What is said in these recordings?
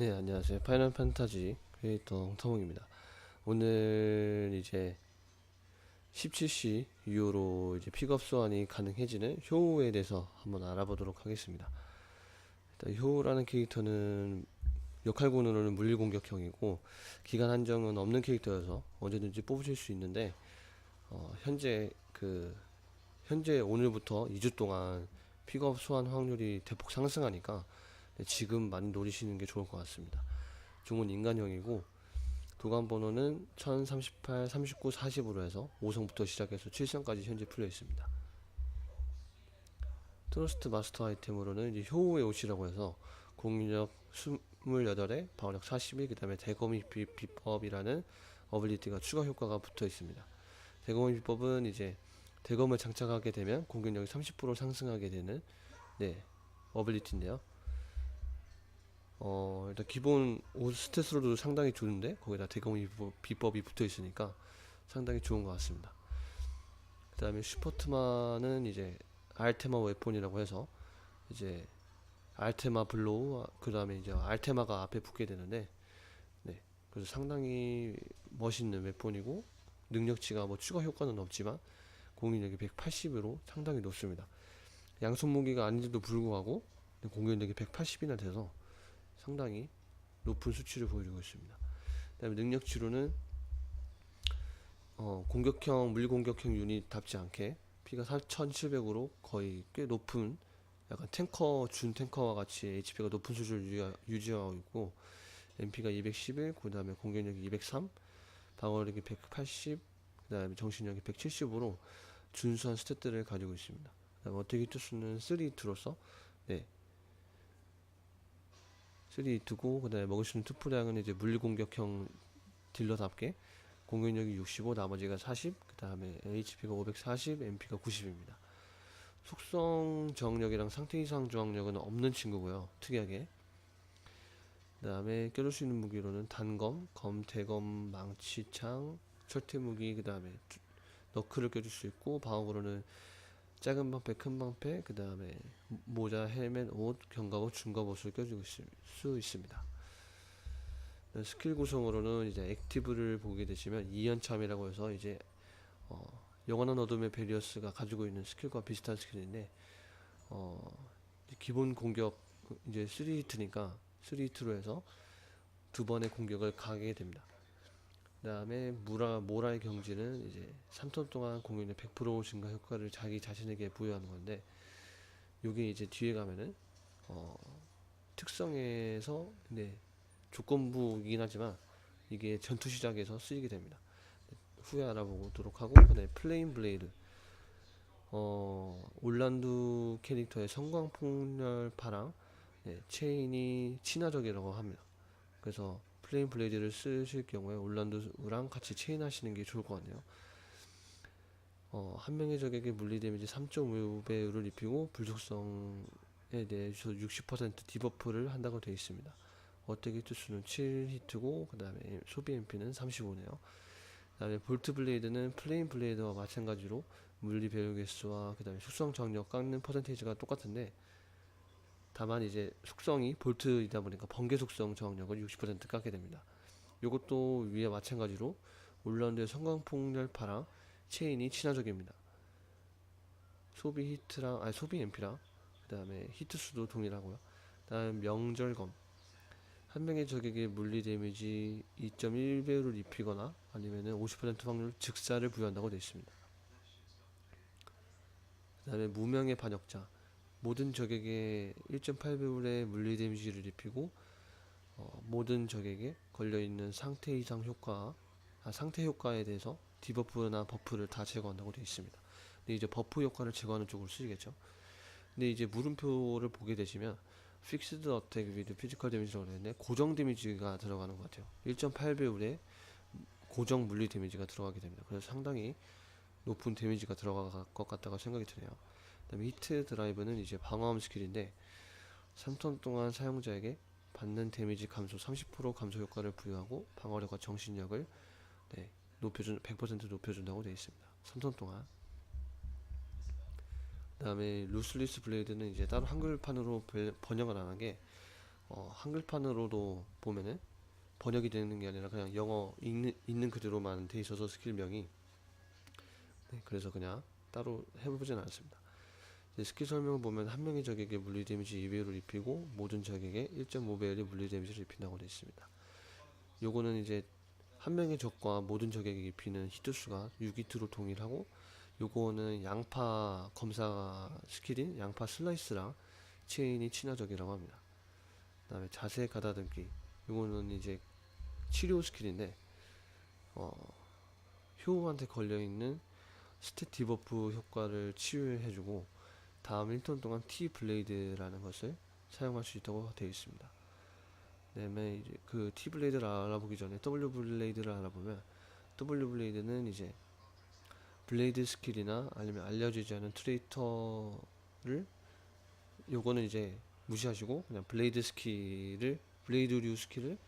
네, 안녕하세요. 파이널 판타지 크리에이터 성웅입니다. 오늘 이제 17시 이후로 이제 픽업 소환이 가능해지는 효우에 대해서 한번 알아보도록 하겠습니다. 일단 효우라는 캐릭터는 역할군으로는 물리 공격형이고 기간 한정은 없는 캐릭터여서 언제든지 뽑으실 수 있는데 어, 현재 그 현재 오늘부터 2주 동안 픽업 소환 확률이 대폭 상승하니까 지금 많이 노리시는 게 좋을 것 같습니다. 종은 인간형이고 도감 번호는 1038, 39, 40으로 해서 5성부터 시작해서 7성까지 현재 풀려 있습니다. 트러스트 마스터 아이템으로는 이제 효우의 옷이라고 해서 공격 28에 방어력 41, 그 다음에 대거미 비, 비법이라는 어빌리티가 추가 효과가 붙어 있습니다. 대거미 비법은 이제 대검을 장착하게 되면 공격력이 30% 상승하게 되는 네 어빌리티인데요. 어 일단 기본 옷 스탯으로도 상당히 좋은데 거기다 비법- 비법이 붙어 있으니까 상당히 좋은 것 같습니다. 그 다음에 슈퍼트마는 이제 알테마 웨폰이라고 해서 이제 알테마 블로우 그 다음에 이제 알테마가 앞에 붙게 되는데 네 그래서 상당히 멋있는 웨폰이고 능력치가 뭐 추가 효과는 없지만 공격력이 180으로 상당히 높습니다. 양손 무기가 아닌데도 불구하고 공격력이 180이나 돼서 상당히 높은 수치를 보여주고 있습니다. 그다음에 능력치로는 어, 공격형 물공격형 유닛답지 않게 피가 4,700으로 거의 꽤 높은 약간 탱커 준 탱커와 같이 HP가 높은 수준을 유지하- 유지하고 있고 MP가 211, 그다음에 공격력이 203, 방어력이 180, 그다음에 정신력이 170으로 준수한 스탯들을 가지고 있습니다. 그다음에 어택 히트수는 3히트로서 네 3히트고 그다음에 먹을 수 있는 투프량은 이제 물리 공격형 딜러답게 공격력이 65 나머지가 40 그다음에 HP가 540 MP가 90입니다. 속성 저항력이랑 상태 이상 저항력은 없는 친구고요. 특이하게 그다음에 껴줄 수 있는 무기로는 단검, 검, 대검, 망치, 창, 철퇴 무기 그다음에 투- 너클을 껴줄 수 있고 방어구로는 작은 방패, 큰 방패, 그 다음에 모자, 헬멧, 옷, 견갑옷, 중갑옷을 껴주고 수 있습니다. 네, 스킬 구성으로는 이제 액티브를 보게 되시면 이연참이라고 해서 이제 어, 영원한 어둠의 베리어스가 가지고 있는 스킬과 비슷한 스킬인데 어, 기본 공격 이제 3히트니까 3히트로 해서 두 번의 공격을 가게 됩니다. 그다음에 무라 모라의 경지는 이제 3턴 동안 공격력 100% 증가 효과를 자기 자신에게 부여하는 건데 요게 이제 뒤에 가면은 어 특성에서 네 조건부이긴 하지만 이게 전투 시작에서 쓰이게 됩니다. 후에 알아보도록 하고 네 플레인 블레이드 어 올란두 캐릭터의 성광 폭렬파랑 네, 체인이 친화적이라고 합니다. 그래서 플레인 블레이드를 쓰실 경우에 올란도랑 같이 체인 하시는 게 좋을 것 같네요. 어, 한 명의 적에게 물리 데미지 3.5배율을 입히고 불속성에 대해서 60% 디버프를 한다고 되어 있습니다. 어택 히트 수는 7히트고 그 다음에 소비 MP는 35네요. 그 다음에 볼트 블레이드는 플레인 블레이드와 마찬가지로 물리 배율 개수와 그 다음에 숙성 정력 깎는 퍼센테이지가 똑같은데 다만 이제 속성이 볼트이다 보니까 번개 속성 저항력을 60% 깎게 됩니다. 이것도 위에 마찬가지로 올란드의 성광폭렬파랑 체인이 친화적입니다. 소비 히트랑 아니 소비 MP랑 그 다음에 히트 수도 동일하고요. 그다음 명절검 한 명의 적에게 물리 데미지 2.1배율을 입히거나 아니면은 50% 확률 즉사를 부여한다고 되어 있습니다. 그 다음에 무명의 반역자 모든 적에게 1.8배율의 물리 데미지를 입히고 어, 모든 적에게 걸려있는 상태 이상 효과 아, 상태 효과에 대해서 디버프나 버프를 다 제거한다고 되어 있습니다. 근데 이제 버프 효과를 제거하는 쪽으로 쓰이겠죠. 근데 이제 물음표를 보게 되시면 픽스드 어택 위드 피지컬 데미지라고 되는데 고정 데미지가 들어가는 것 같아요. 1.8배율의 고정 물리 데미지가 들어가게 됩니다. 그래서 상당히 높은 데미지가 들어갈 것 같다고 생각이 드네요. 그다음에 히트 드라이브는 이제 방어함 스킬인데 3턴 동안 사용자에게 받는 데미지 감소 30% 감소 효과를 부여하고 방어력과 정신력을 네, 높여준 100% 높여준다고 되어 있습니다. 3턴 동안. 그다음에 루슬리스 블레이드는 이제 따로 한글판으로 벨- 번역을 안 한게 어, 한글판으로도 보면은 번역이 되는 게 아니라 그냥 영어 읽는, 있는 그대로만 돼 있어서 스킬명이 네, 그래서 그냥 따로 해보진 않았습니다. 이제 스킬 설명을 보면 한 명의 적에게 물리 데미지 2배율을 입히고 모든 적에게 1.5배율의 물리 데미지를 입힌다고 되어 있습니다. 요거는 이제 한 명의 적과 모든 적에게 입히는 히트 수가 6히트로 동일하고 요거는 양파 검사 스킬인 양파 슬라이스랑 체인이 친화적이라고 합니다. 그 다음에 자세 가다듬기 요거는 이제 치료 스킬인데 어, 효한테 걸려있는 스탯 디버프 효과를 치유해주고 다음 1턴 동안 T 블레이드라는 것을 사용할 수 있다고 되어 있습니다. 이제 그 T 블레이드를 알아보기 전에 W 블레이드를 알아보면 W 블레이드는 이제 블레이드 스킬이나 아니면 알려지지 않은 트레이터를 요거는 이제 무시하시고 그냥 블레이드 스킬을 블레이드류 스킬을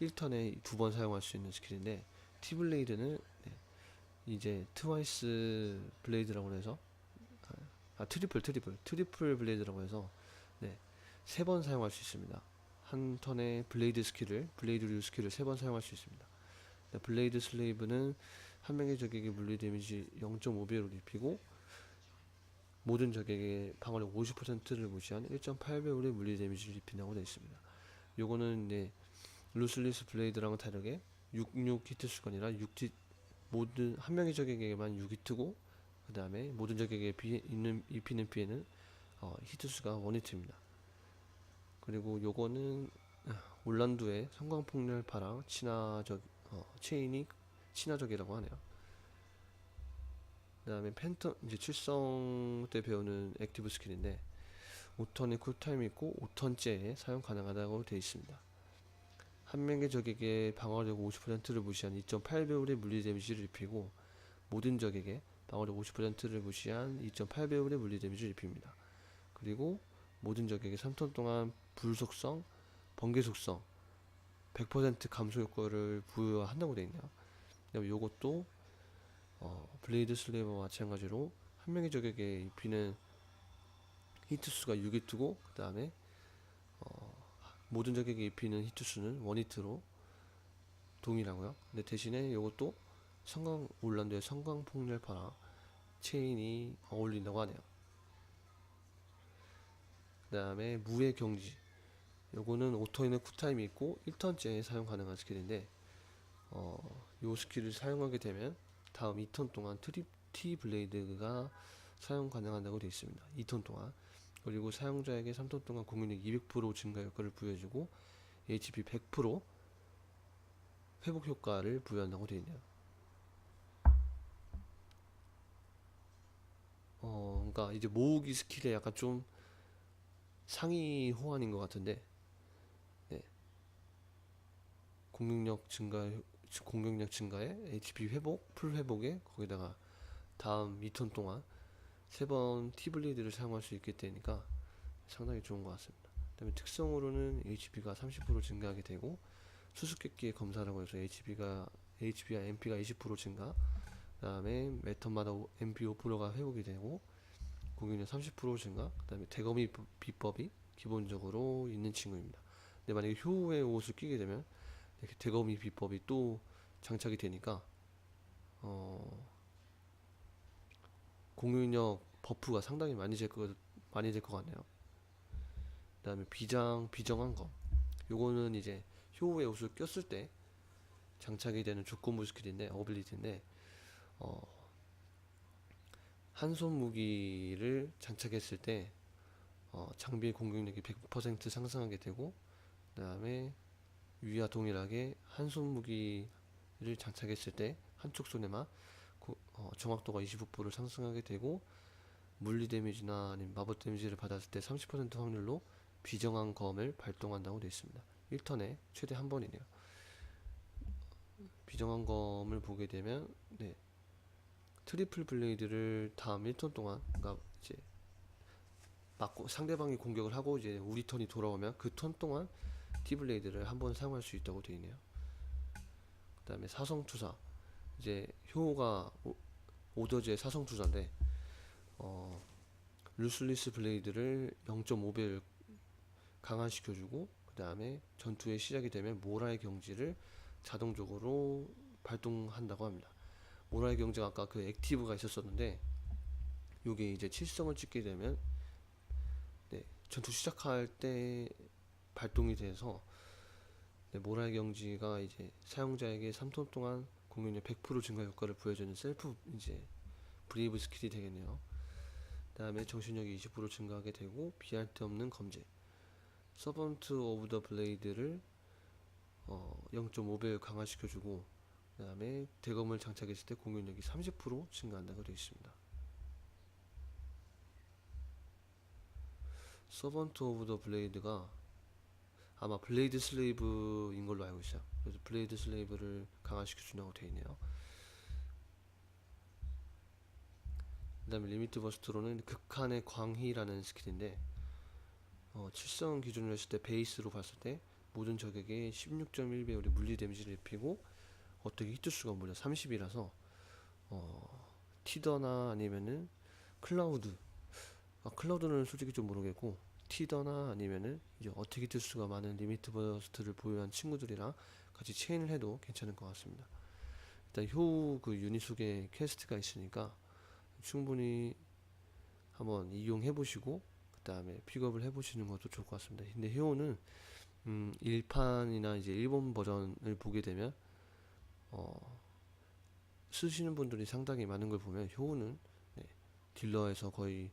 1턴에 두 번 사용할 수 있는 스킬인데 T 블레이드는 네, 이제 트와이스 블레이드라고 해서 아 트리플 트리플 트리플 블레이드라고 해서 네, 세 번 사용할 수 있습니다. 한 턴에 블레이드 스킬을 블레이드류 스킬을 세 번 사용할 수 있습니다. 네, 블레이드 슬레이브는 한 명의 적에게 물리 데미지 0.5배율을 입히고 모든 적에게 방어력 50%를 무시한 1.8배율의 물리 데미지를 입힌다고 되어 있습니다. 요거는 이제 루슬리스 블레이드랑은 다르게 66 히트 아니라 6티 모든 한 명의 적에게만 6히트고 그 다음에 모든 적에게 비, 있는, 입히는 피해는 어, 히트 수가 1히트입니다. 그리고 요거는 아, 올란도의 성광폭렬파랑 친화적 어, 체인이 친화적이라고 하네요. 그 다음에 팬텀 이제 칠성 때 배우는 액티브 스킬인데 5턴의 쿨타임이 있고 5턴째에 사용 가능하다고 되어 있습니다. 한 명의 적에게 방어력 50%를 무시한 2.8배율의 물리 데미지를 입히고 모든 적에게 방어력 50%를 무시한 2.8배율의 물리 데미지를 입힙니다. 그리고 모든 적에게 3턴 동안 불 속성, 번개 속성 100% 감소 효과를 부여한다고 되어 있네요. 그다음에 요것도 어, 블레이드 슬레이버와 마찬가지로 한 명의 적에게 입히는 히트 수가 6히트고 그 다음에 어, 모든 적에게 입히는 히트 수는 1히트로 동일하고요. 근데 대신에 이것도 성광 올란도의 성광 폭렬파랑 체인이 어울린다고 하네요. 그 다음에 무의 경지 요거는 오토인의 쿨타임이 있고 1턴째에 사용 가능한 스킬인데 어, 요 스킬을 사용하게 되면 다음 2턴 동안 T 블레이드가 사용 가능하다고 되어 있습니다. 2턴 동안 그리고 사용자에게 3턴 동안 공격력 200% 증가 효과를 부여해주고 HP 100% 회복 효과를 부여한다고 되어 있네요. 어, 그러니까 이제 모으기 스킬에 약간 좀 상위 호환인 것 같은데, 네. 공격력 증가, 공격력 증가에 HP 회복, 풀 회복에 거기다가 다음 2턴 동안 세 번 티블리드를 사용할 수 있게 되니까 상당히 좋은 것 같습니다. 그다음에 특성으로는 HP가 30% 증가하게 되고 수수께끼의 검사라고 해서 HP가 HP와 MP가 20% 증가, 그 다음에 매턴마다 MP 5%가 회복이 되고 공격력 30% 증가, 그 다음에 대검이 비- 비법이 기본적으로 있는 친구입니다. 근데 만약에 효의 옷을 끼게 되면 이렇게 대검이 비법이 또 장착이 되니까 어 공격력 버프가 상당히 많이 될 것, 많이 될 것 같네요. 그 다음에 비장, 비정한 검. 요거는 이제 효의 옷을 꼈을 때 장착이 되는 조건부 스킬인데, 어빌리티인데, 어, 한손 무기를 장착했을 때, 어, 장비의 공격력이 100% 상승하게 되고, 그 다음에 위와 동일하게 한손 무기를 장착했을 때, 한쪽 손에만 고- 어, 정확도가 25%를 상승하게 되고 물리 데미지나 아니면 마법 데미지를 받았을 때 30% 확률로 비정한 검을 발동한다고 되어 있습니다. 1턴에 최대 한 번이네요. 비정한 검을 보게 되면 네. 트리플 블레이드를 다음 1턴 동안 그러니까 이제 맞고 상대방이 공격을 하고 이제 우리 턴이 돌아오면 그 턴 동안 티 블레이드를 한 번 사용할 수 있다고 되어 있네요. 그 다음에 사성 투사 이제 효가 오- 오더즈의 사성 투자인데 어, 루슬리스 블레이드를 0.5배를 강화시켜주고 그 다음에 전투의 시작이 되면 모라의 경지를 자동적으로 발동한다고 합니다. 모라의 경지가 아까 그 액티브가 있었었는데 요게 이제 칠성을 찍게 되면 네, 전투 시작할 때 발동이 돼서 네, 모라의 경지가 이제 사용자에게 3톤 동안 공격력 100% 증가 효과를 부여주는 셀프 이제 브레이브 스킬이 되겠네요. 그다음에 정신력이 20% 증가하게 되고 비할 데 없는 검제 서번트 오브 더 블레이드를 어, 0.5배 강화시켜주고 그 다음에 대검을 장착했을 때 공격력이 30% 증가한다고 되어 있습니다. 서번트 오브 더 블레이드가 아마 블레이드 슬레이브인 걸로 알고 있어요. 그래서 블레이드 슬레이브를 강화시켜 준다고 되어 있네요. 그 다음에 리미트 버스트로는 극한의 광희라는 스킬인데 어, 칠성 기준으로 했을 때 베이스로 봤을 때 모든 적에게 16.1배율의 물리 데미지를 입히고 어떻게 히트 수가 무려 30이라서 어, 티더나 아니면은 클라우드 아, 클라우드는 솔직히 좀 모르겠고 티더나 아니면은 이제 어떻게 히트 수가 많은 리미트 버스트를 보유한 친구들이랑 같이 체인을 해도 괜찮을 것 같습니다. 일단 효그 유닛 속에 퀘스트가 있으니까 충분히 한번 이용해 보시고 그 다음에 픽업을 해 보시는 것도 좋을 것 같습니다. 근데 효는 음, 1판이나 이제 일본 버전을 보게 되면 어, 쓰시는 분들이 상당히 많은 걸 보면 효는 네, 딜러에서 거의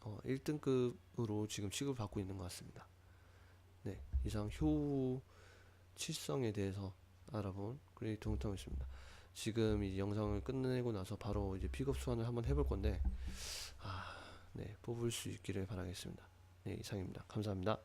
어, 1등급으로 지금 취급을 받고 있는 것 같습니다. 네, 이상 효 칠성에 대해서 알아본 그레이트 홍tam이었습니다. 지금 이 영상을 끝내고 나서 바로 이제 픽업 소환을 한번 해볼 건데, 아, 네, 뽑을 수 있기를 바라겠습니다. 네, 이상입니다. 감사합니다.